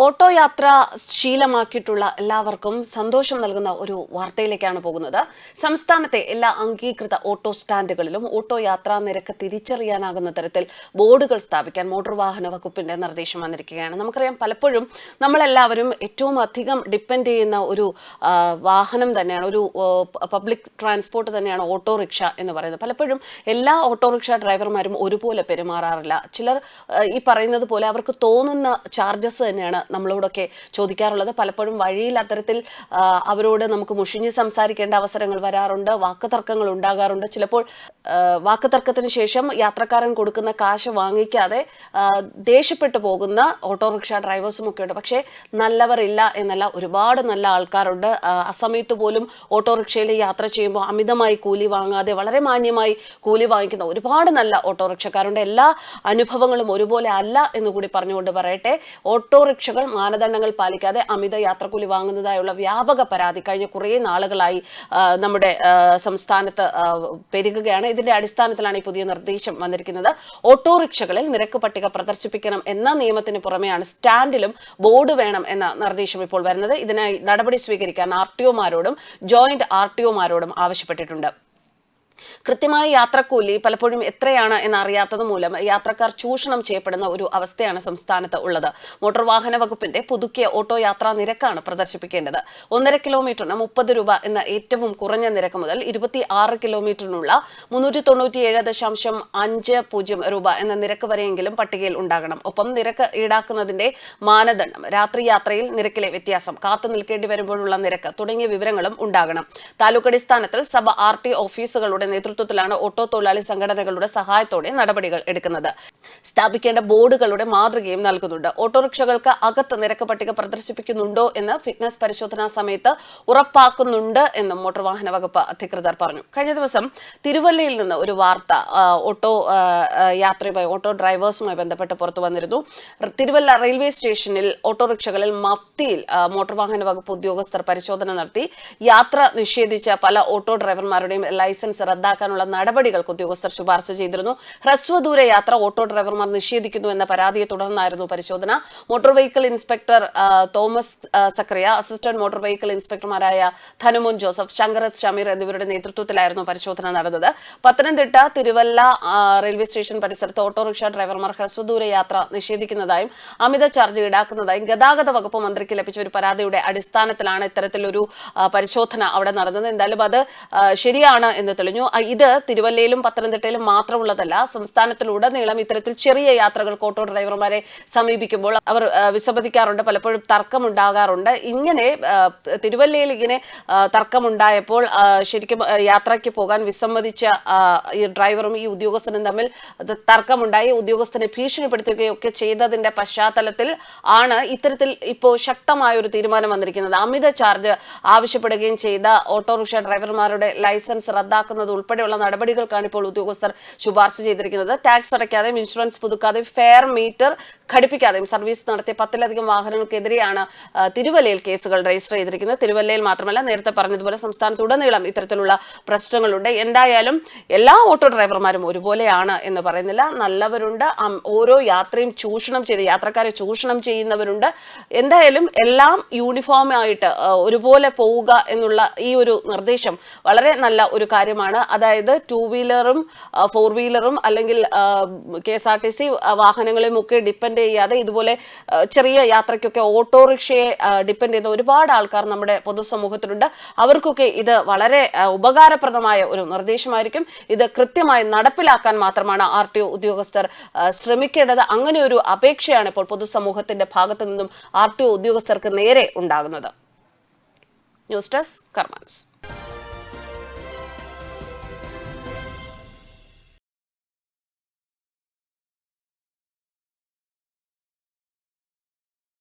Auto യാത്ര ശീലമാക്കിയിട്ടുള്ള എല്ലാവർക്കും സന്തോഷം നൽകുന്ന ഒരു വാർത്തയിലേക്കാണ് പോകുന്നത്. സംസ്ഥാനത്തെ എല്ലാ അംഗീകൃത ഓട്ടോ സ്റ്റാൻഡുകളിലും ഓട്ടോ യാത്രാ നിരക്ക് തിരിച്ചറിയാനാകുന്ന തരത്തിൽ ബോർഡുകൾ സ്ഥാപിക്കാൻ മോട്ടോർ വാഹന വകുപ്പിന്റെ നിർദ്ദേശം വന്നിരിക്കുകയാണ്. നമുക്കറിയാം പലപ്പോഴും നമ്മളെല്ലാവരും ഏറ്റവും അധികം ഡിപ്പെൻഡ് ചെയ്യുന്ന ഒരു വാഹനം തന്നെയാണ് ഒരു പബ്ലിക് ട്രാൻസ്പോർട്ട് തന്നെയാണ് ഓട്ടോറിക്ഷ എന്ന് പറയുന്നത്. പലപ്പോഴും എല്ലാ ഓട്ടോറിക്ഷ ഡ്രൈവർമാരും ഒരുപോലെ പെരുമാറാറില്ല. ചിലർ ഈ പറയുന്നത് പോലെ അവർക്ക് തോന്നുന്ന ചാർജസ് തന്നെയാണ് നമ്മളോടൊക്കെ ചോദിക്കാറുള്ളത്. പലപ്പോഴും വഴിയിൽ അത്തരത്തിൽ അവരോട് നമുക്ക് മുഷിഞ്ഞ് സംസാരിക്കേണ്ട അവസരങ്ങൾ വരാറുണ്ട് വാക്കുതർക്കങ്ങൾ ഉണ്ടാകാറുണ്ട്. ചിലപ്പോൾ വാക്കുതർക്കത്തിന് ശേഷം യാത്രക്കാരൻ കൊടുക്കുന്ന കാശ് വാങ്ങിക്കാതെ ദേഷ്യപ്പെട്ടു പോകുന്ന ഓട്ടോറിക്ഷ ഡ്രൈവേഴ്സും ഒക്കെ ഉണ്ട്. പക്ഷേ നല്ലവരില്ല എന്നല്ല ഒരുപാട് നല്ല ആൾക്കാരുണ്ട്. അസമയത്ത് പോലും ഓട്ടോറിക്ഷയിൽ യാത്ര ചെയ്യുമ്പോൾ അമിതമായി കൂലി വാങ്ങാതെ വളരെ മാന്യമായി കൂലി വാങ്ങിക്കുന്ന ഒരുപാട് നല്ല ഓട്ടോറിക്ഷക്കാരുണ്ട്. എല്ലാ അനുഭവങ്ങളും ഒരുപോലെ അല്ല എന്ന് കൂടി പറഞ്ഞുകൊണ്ട് പറയട്ടെ. ഓട്ടോറിക്ഷകൾ മാനദണ്ഡങ്ങൾ പാലിക്കാതെ അമിത യാത്രക്കൂലി വാങ്ങുന്നതായുള്ള വ്യാപക പരാതി കഴിഞ്ഞ കുറേ നാളുകളായി നമ്മുടെ സംസ്ഥാനത്ത് പെരുകുകയാണ്. ഇതിന്റെ അടിസ്ഥാനത്തിലാണ് ഈ പുതിയ നിർദ്ദേശം വന്നിരിക്കുന്നത്. ഓട്ടോറിക്ഷകളിൽ നിരക്ക് പട്ടിക പ്രദർശിപ്പിക്കണം എന്ന നിയമത്തിന് പുറമെയാണ് സ്റ്റാൻഡിലും ബോർഡ് വേണം എന്ന നിർദ്ദേശം ഇപ്പോൾ വരുന്നത്. ഇതിനായി നടപടി സ്വീകരിക്കാൻ ആർ ടി ഒമാരോടും ജോയിന്റ് ആർ ടി ഒമാരോടും ആവശ്യപ്പെട്ടിട്ടുണ്ട്. കൃത്യമായ യാത്രക്കൂലി പലപ്പോഴും എത്രയാണ് എന്നറിയാത്തത് മൂലം യാത്രക്കാർ ചൂഷണം ചെയ്യപ്പെടുന്ന ഒരു അവസ്ഥയാണ് സംസ്ഥാനത്ത് ഉള്ളത്. മോട്ടോർ വാഹന വകുപ്പിന്റെ പുതുക്കിയ ഓട്ടോ യാത്രാ നിരക്കാണ് പ്രദർശിപ്പിക്കേണ്ടത്. ഒന്നര കിലോമീറ്ററിന് മുപ്പത് രൂപ എന്ന ഏറ്റവും കുറഞ്ഞ നിരക്ക് മുതൽ ഇരുപത്തി ആറ് കിലോമീറ്ററിനുള്ള മുന്നൂറ്റി തൊണ്ണൂറ്റിയേഴ് ദശാംശം അഞ്ച് പൂജ്യം രൂപ എന്ന നിരക്ക് വരെയെങ്കിലും പട്ടികയിൽ ഉണ്ടാകണം. ഒപ്പം നിരക്ക് ഈടാക്കുന്നതിന്റെ മാനദണ്ഡം രാത്രി യാത്രയിൽ നിരക്കിലെ വ്യത്യാസം കാത്തു നിൽക്കേണ്ടി വരുമ്പോഴുള്ള നിരക്ക് തുടങ്ങിയ വിവരങ്ങളും ഉണ്ടാകണം. താലൂക്ക് അടിസ്ഥാനത്തിൽ സഭ ആർ ടി ഓഫീസുകളുടെ നേതൃത്വത്തിലാണ് ഓട്ടോ തൊഴിലാളി സംഘടനകളുടെ സഹായത്തോടെ നടപടികൾ എടുക്കുന്നത്. സ്ഥാപിക്കേണ്ട ബോർഡുകളുടെ മാതൃകയും നൽകുന്നുണ്ട്. ഓട്ടോറിക്ഷകൾക്ക് അകത്ത് നിരക്ക് പട്ടിക പ്രദർശിപ്പിക്കുന്നുണ്ടോ എന്ന് ഫിറ്റ്നസ് പരിശോധനാ സമയത്ത് ഉറപ്പാക്കുന്നുണ്ട് എന്നും മോട്ടോർ വാഹന വകുപ്പ് അധികൃതർ പറഞ്ഞു. കഴിഞ്ഞ ദിവസം തിരുവല്ലയിൽ നിന്ന് ഒരു വാർത്ത ഓട്ടോ യാത്രയുമായി ഓട്ടോ ഡ്രൈവേഴ്സുമായി ബന്ധപ്പെട്ട് പുറത്തു വന്നിരുന്നു. തിരുവല്ല റെയിൽവേ സ്റ്റേഷനിൽ ഓട്ടോറിക്ഷകളിൽ മഫ്തിയിൽ മോട്ടോർ വാഹന വകുപ്പ് ഉദ്യോഗസ്ഥർ പരിശോധന നടത്തി. യാത്ര നിഷേധിച്ച പല ഓട്ടോ ഡ്രൈവർമാരുടെയും ലൈസൻസ് റദ്ദാക്കാനുള്ള നടപടികൾക്ക് ഉദ്യോഗസ്ഥർ ശുപാർശ ചെയ്തിരുന്നു. ഹ്രസ്വദൂര യാത്ര ഓട്ടോ ഡ്രൈവർമാർ നിഷേധിക്കുന്നു എന്ന പരാതിയെ തുടർന്നായിരുന്നു പരിശോധന. Motor vehicle inspector Thomas Zakariya assistant motor vehicle ഇൻസ്പെക്ടർമാരായ Dhanumon Joseph ശങ്കരസ് ഷമീർ എന്നിവരുടെ നേതൃത്വത്തിലായിരുന്നു പരിശോധന നടന്നത്. പത്തനംതിട്ട തിരുവല്ല റെയിൽവേ സ്റ്റേഷൻ പരിസരത്ത് ഓട്ടോറിക്ഷ ഡ്രൈവർമാർ ഹ്രസ്വദൂര യാത്ര നിഷേധിക്കുന്നതായും അമിത ചാർജ് ഈടാക്കുന്നതായും ഗതാഗത വകുപ്പ് മന്ത്രിക്ക് ലഭിച്ച ഒരു പരാതിയുടെ അടിസ്ഥാനത്തിലാണ് ഇത്തരത്തിലൊരു പരിശോധന അവിടെ നടന്നത്. എന്തായാലും അത് ശരിയാണ് എന്ന് തെളിഞ്ഞു. ഇത് തിരുവല്ലയിലും പത്തനംതിട്ടയിലും മാത്രമുള്ളതല്ല സംസ്ഥാനത്തിലുടനീളം ഇത്തരത്തിൽ ചെറിയ യാത്രകൾ ഓട്ടോ ഡ്രൈവർമാരെ സമീപിക്കുമ്പോൾ അവർ വിസമ്മതിക്കാറുണ്ട് പലപ്പോഴും തർക്കമുണ്ടാകാറുണ്ട്. ഇങ്ങനെ തിരുവല്ലയിൽ ഇങ്ങനെ തർക്കമുണ്ടായപ്പോൾ ശരിക്കും യാത്രയ്ക്ക് പോകാൻ വിസമ്മതിച്ച ഈ ഡ്രൈവറും ഈ ഉദ്യോഗസ്ഥനും തമ്മിൽ തർക്കമുണ്ടായി. ഉദ്യോഗസ്ഥനെ ഭീഷണിപ്പെടുത്തുകയും ഒക്കെ ചെയ്തതിന്റെ പശ്ചാത്തലത്തിൽ ആണ് ഇത്തരത്തിൽ ഇപ്പോൾ ശക്തമായ ഒരു തീരുമാനം വന്നിരിക്കുന്നത്. അമിത ചാർജ് ആവശ്യപ്പെടുകയും ചെയ്ത ഓട്ടോറിക്ഷ ഡ്രൈവർമാരുടെ ലൈസൻസ് റദ്ദാക്കുന്നത് ഉൾപ്പെടെയുള്ള നടപടികൾക്കാണ് ഇപ്പോൾ ഉദ്യോഗസ്ഥർ ശുപാർശ ചെയ്തിരിക്കുന്നത്. ടാക്സ് അടയ്ക്കാതെയും ഇൻഷുറൻസ് പുതുക്കാതെയും ഫെയർ മീറ്റർ ഘടിപ്പിക്കാതെയും സർവീസ് നടത്തിയ പത്തിലധികം വാഹനങ്ങൾക്കെതിരെയാണ് തിരുവല്ലയിൽ കേസുകൾ രജിസ്റ്റർ ചെയ്തിരിക്കുന്നത്. തിരുവല്ലയിൽ മാത്രമല്ല നേരത്തെ പറഞ്ഞതുപോലെ സംസ്ഥാനത്തുടനീളം ഇത്തരത്തിലുള്ള പ്രശ്നങ്ങളുണ്ട്. എന്തായാലും എല്ലാ ഓട്ടോ ഡ്രൈവർമാരും ഒരുപോലെയാണ് എന്ന് പറയുന്നില്ല. നല്ലവരുണ്ട്. ഓരോ യാത്രയും ചൂഷണം ചെയ്ത് യാത്രക്കാരെ ചൂഷണം ചെയ്യുന്നവരുണ്ട്. എന്തായാലും എല്ലാം യൂണിഫോം ആയിട്ട് ഒരുപോലെ പോവുക എന്നുള്ള ഈ ഒരു നിർദ്ദേശം വളരെ നല്ല ഒരു കാര്യമാണ്. അതായത് ടൂ വീലറും ഫോർ വീലറും അല്ലെങ്കിൽ K S R T C വാഹനങ്ങളെയും ഒക്കെ ഡിപ്പെൻഡ് ചെയ്യാതെ ഇതുപോലെ ചെറിയ യാത്രയ്ക്കൊക്കെ ഓട്ടോറിക്ഷയെ ഡിപ്പെൻഡ് ചെയ്യുന്ന ഒരുപാട് ആൾക്കാർ നമ്മുടെ പൊതുസമൂഹത്തിലുണ്ട്. അവർക്കൊക്കെ ഇത് വളരെ ഉപകാരപ്രദമായ ഒരു നിർദ്ദേശമായിരിക്കും. ഇത് കൃത്യമായി നടപ്പിലാക്കാൻ മാത്രമാണ് ആർ ടി ഒ ഉദ്യോഗസ്ഥർ ശ്രമിക്കേണ്ടത്. അങ്ങനെ ഒരു അപേക്ഷയാണ് ഇപ്പോൾ പൊതുസമൂഹത്തിന്റെ ഭാഗത്തു നിന്നും ആർ ടി ഒ ഉദ്യോഗസ്ഥർക്ക് നേരെ ഉണ്ടാകുന്നത്. News desk കർമാൻസ്